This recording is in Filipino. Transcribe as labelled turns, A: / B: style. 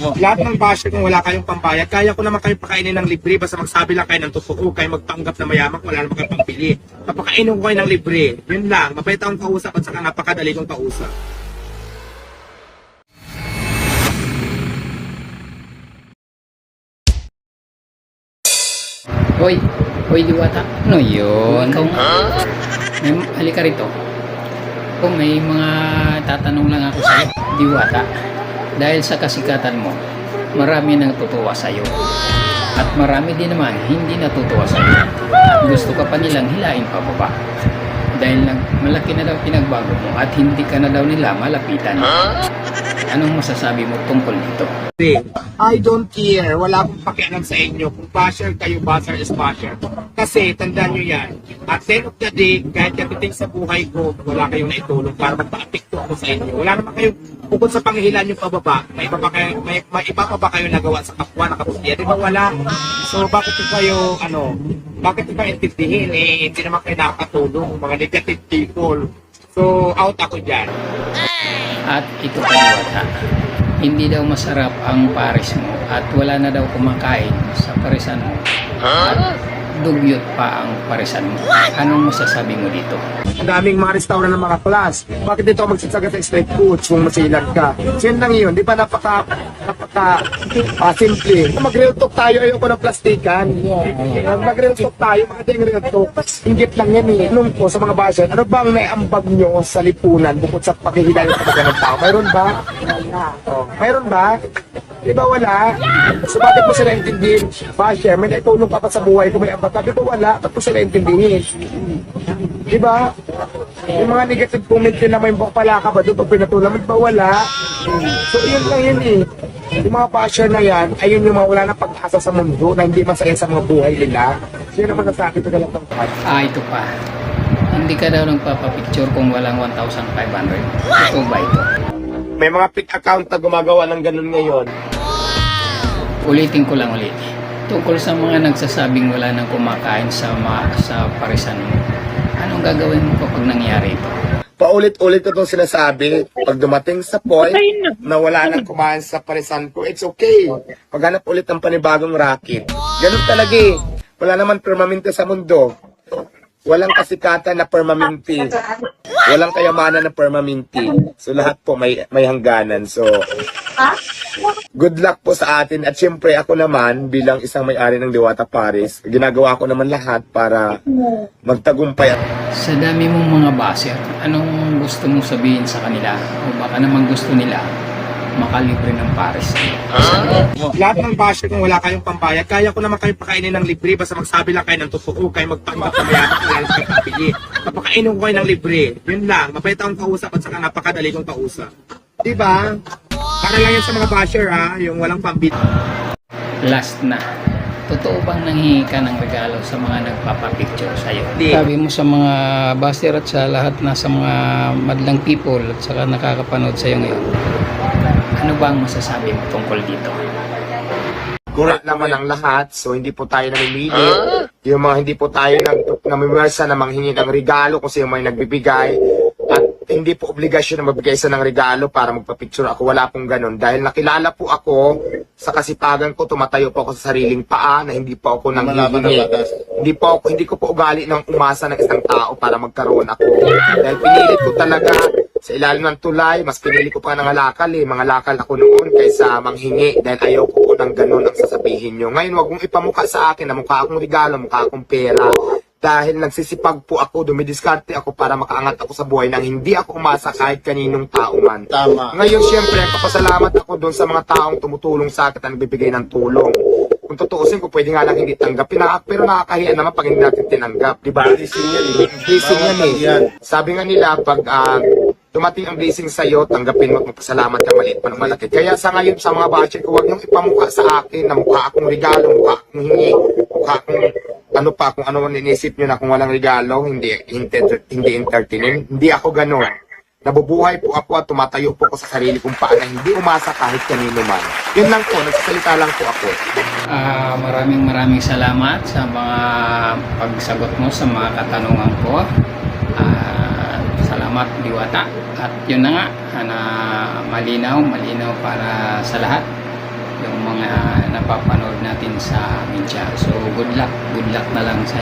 A: Lahat ng basher kung wala kayong pambayad, kaya ko naman kayo pakainin ng libre basta magsabi lang kayo ng totoo, kayo magpanggap na mayaman, wala naman kayong pambili. Papakainin ko kayo ng libre. Yun lang, mabait akong kausap at saka napakadali kong kausap.
B: Hoy, hoy diwata. Ano yun? Ikaw nga. May, halika rito. Kung may mga tatanong lang ako sa'yo, diwata. Dahil sa kasikatan mo, marami nang tutuwa sa'yo. At marami din naman hindi natutuwa sa'yo. At gusto ka pa nilang hilain pa baba. Dahil nag, malaki na daw pinagbago mo at hindi ka na daw nila malapitan. Anong masasabi mo tungkol dito?
A: I don't care. Wala akong pakialam sa inyo. Kung basher kayo, basher is basher. Kasi, tandaan nyo yan. At the of the day, kahit katiting sa buhay ko, wala kayong naitulong para magpa-apekto ako sa inyo. Wala naman kayong, bukod sa panghihilan nyo pababa, may iba pa kayo, may, may iba pa ba kayo nagawa sa kapwa na kapatid? Di ba wala? So, bakit ko kayo, ano, bakit kayo intindihin? Eh, hindi naman kayo nakakatulong, mga negative people. So, out ako dyan.
B: At ito pa diwata, hindi daw masarap ang pares mo at wala na daw kumakain sa parisan mo. At dugyot pa ang parisan mo. Anong masasabi mo dito?
A: Ang daming mga restaurant ng mga class. Bakit dito ako magsasagat ng street food kung masilag ka? So yun lang yun. Di ba napaka, napaka ah, simple. Mag-real talk tayo. Ayoko ng plastikan. Uh, Mag-real talk tayo. Mga ding real talk. Ingit lang yan eh. Nung po sa mga basher, ano bang naiambag nyo sa lipunan bukod sa sa mga ng tao? Mayroon ba? Oh, mayroon ba? Di ba wala? So bakit mo sila intindihin? Basher, may naitulong pa sa buhay ko may ambag ka. Di ba wala? Ba't mo sila intindihin? Di ba? Yung mga negative comment yun na may pala ka ba doon pag pinatulan mo, di ba wala? So yun lang yun eh. Yung mga basher na yan, ayun yung mga wala na pag-asa sa mundo na hindi masaya sa mga buhay nila. So yun naman nasabi ko na lang ng
B: Ah, ito pa. Hindi ka daw nagpapapicture kung walang 1,500. Ito ba ito?
A: May mga pick account na gumagawa ng ganun ngayon.
B: Ulitin ko lang ulit. Tungkol sa mga nagsasabing wala nang kumakain sa, ma- sa parisan mo. Anong gagawin mo kapag nangyari ito?
A: Paulit-ulit ko itong sinasabi. Pag dumating sa point na wala nang kumain sa parisan ko, it's okay. Paghanap ulit ng panibagong racket. Ganun talaga eh. Wala naman permanente sa mundo. Walang kasikatan na permanente. Walang kayamanan na permanente. So lahat po may, may hangganan. So, good luck po sa atin. At syempre ako naman, bilang isang may-ari ng Diwata Paris, ginagawa ko naman lahat para magtagumpay
B: Sa dami mong mga baser, anong gusto mong sabihin sa kanila? O baka naman gusto nila makalibre ng pares.
A: Lahat ng basher kung wala kayong pambayad, kaya ko naman kayo pakainin ng libre basta magsabi lang kayo ng totoo, kayo magpanggap na wala naman kayong Papakainin ko kayo ng libre. Yun lang, mabait akong kausap at saka napakadali kong kausap. Di ba? Para lang yan sa mga basher ha, yung walang pambili.
B: Last na, totoo bang nanghingi ka ng regalo sa mga nagpapapicture sa'yo?
A: Hindi.
B: Sabi mo sa mga baser at sa lahat na sa mga madlang people at saka nakakapanood sa'yo ngayon, ano ba ang masasabi mo tungkol dito?
A: Kurat naman ang lahat, so hindi po tayo namimili. Yung mga hindi po tayo nag, namimwersa na manghingi ng regalo kung sino may nagbibigay. At hindi po obligasyon na magbigay sa ng regalo para magpa-picture ako. Wala pong ganun. Dahil nakilala po ako sa kasipagan ko, tumatayo po ako sa sariling paa na hindi po ako nang Hindi po ako, hindi ko po ugali ng umasa ng isang tao para magkaroon ako. Dahil pinilit ko talaga sa ilalim ng tulay, mas pinili ko pa ng halakal eh. Mga lakal ako noon kaysa manghingi dahil ayaw ko po ng ganun ang sasabihin nyo. Ngayon, wag mong ipamukha sa akin na mukha akong regalo, mukha akong pera. Dahil nagsisipag po ako, dumidiskarte ako para makaangat ako sa buhay nang hindi ako umasa kahit kaninong tao man.
C: Tama.
A: Ngayon, siyempre, papasalamat ako doon sa mga taong tumutulong sa akin at nagbibigay ng tulong. Kung tutuusin ko, pwede nga lang hindi tanggapin, na- pero nakakahiya naman pag hindi natin tinanggap, di ba?
C: Blessing yan eh.
A: Blessing yan eh. Sabi nga nila, pag ah, dumating ang blessing sa'yo, tanggapin mo at magpasalamat ka maliit pa ng malaki. Kaya sa ngayon, sa mga budget ko, huwag niyong ipamukha sa akin na mukha akong regalo, mukha akong hingi, mukha akong ano pa, kung ano inisip niyo na kung walang regalo, hindi, hindi, hindi entertaining. Hindi ako ganun. Nabubuhay po ako at tumatayo po ako sa sarili kong paa na hindi umasa kahit kanino man. Yun lang po, nagsasalita lang po ako.
B: Ah, maraming maraming salamat sa mga pagsagot mo sa mga katanungan ko. Ah, Mark Diwata. At yun na nga na malinaw malinaw para sa lahat yung mga napapanood natin sa media. So good luck. Good luck na lang sa